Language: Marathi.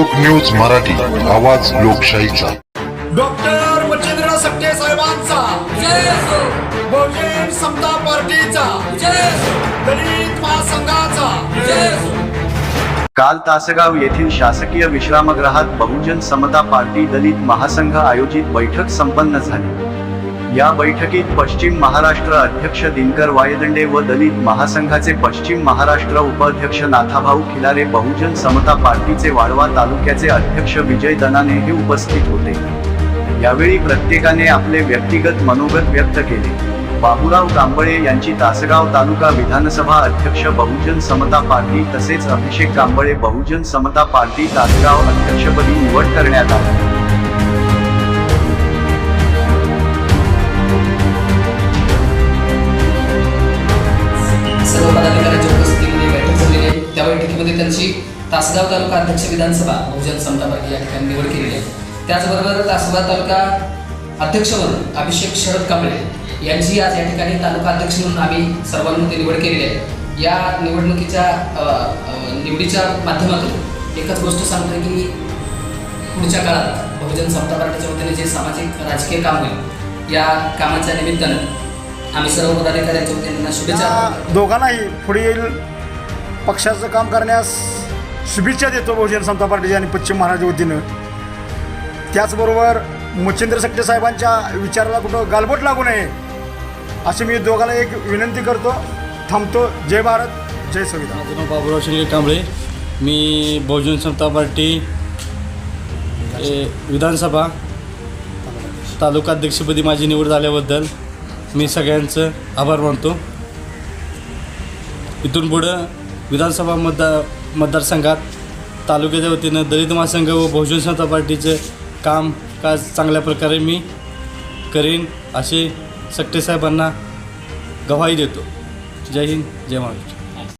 लोक न्यूज मराठी आवाज लोकशाहीचा. डॉक्टर मच्छिंद्र सक्के साहेबांचा. बहुजन समता पार्टीचा. दलित महासंघाचा. काल तासगाव येथील शासकीय विश्रामगृहात बहुजन समता पार्टी दलित महासंघ आयोजित बैठक संपन्न झाली. या बैठकीत पश्चिम महाराष्ट्र अध्यक्ष दिनकर वायदंडे व दलित महासंघाचे पश्चिम महाराष्ट्र उपाध्यक्ष नाथाभाऊ खिलारे बहुजन समता पार्टीचे वाळवा तालुक्याचे अध्यक्ष विजय दनाने हे उपस्थित होते. यावेळी प्रत्येकाने आपले व्यक्तिगत मनोगत व्यक्त केले. बाबुराव कांबळे यांची तासगाव तालुका विधानसभा अध्यक्ष बहुजन समता पार्टी तसेच अभिषेक कांबळे बहुजन समता पार्टी तासगाव अध्यक्षपदी निवड करण्यात आली. यांची तासगाव तालुका अध्यक्ष विधानसभा बहुजन समता पार्टी या ठिकाणी निवड केलेली आहे. त्याचबरोबर तासगाव तालुका अध्यक्ष म्हणून अभिषेक शरद कांबळे यांची आज या ठिकाणी तालुका अध्यक्ष म्हणून आम्ही सर्वांमध्ये निवड केलेली आहे. या निवडणुकीच्या निवडीच्या माध्यमातून एकच गोष्ट सांगतो की पुढच्या काळात बहुजन समता पार्टीच्या वतीने जे सामाजिक राजकीय काम होईल या कामाच्या निमित्तानं आम्ही सर्व पदाधिकाऱ्यांच्या वतीने त्यांना शुभेच्छा दोघांनाही पुढील पक्षाचं काम करण्यास शुभेच्छा देतो बहुजन समता पार्टीच्या आणि पश्चिम महाराष्ट्र वतीनं. त्याचबरोबर मच्छिंद्र सक्टे साहेबांच्या विचाराला कुठं गालबोट लागू नये अशी मी दोघांना एक विनंती करतो. थांबतो. जय भारत. जय संविधान. माझं नाव बाबूराव शिंदे कांबळे. मी बहुजन समता पार्टी ए, विधानसभा तालुका अध्यक्षपदी माझी निवड झाल्याबद्दल मी सगळ्यांचं आभार मानतो. इथून पुढं विधानसभा मतदार मतदारसंघात तालुक्याच्या वतीनं दलित महासंघ व बहुजन समता पार्टीचं काम काज चांगल्या प्रकारे मी करीन असे सक्टे साहेबांना गवाही देतो. जय हिंद जय महाराष्ट्र.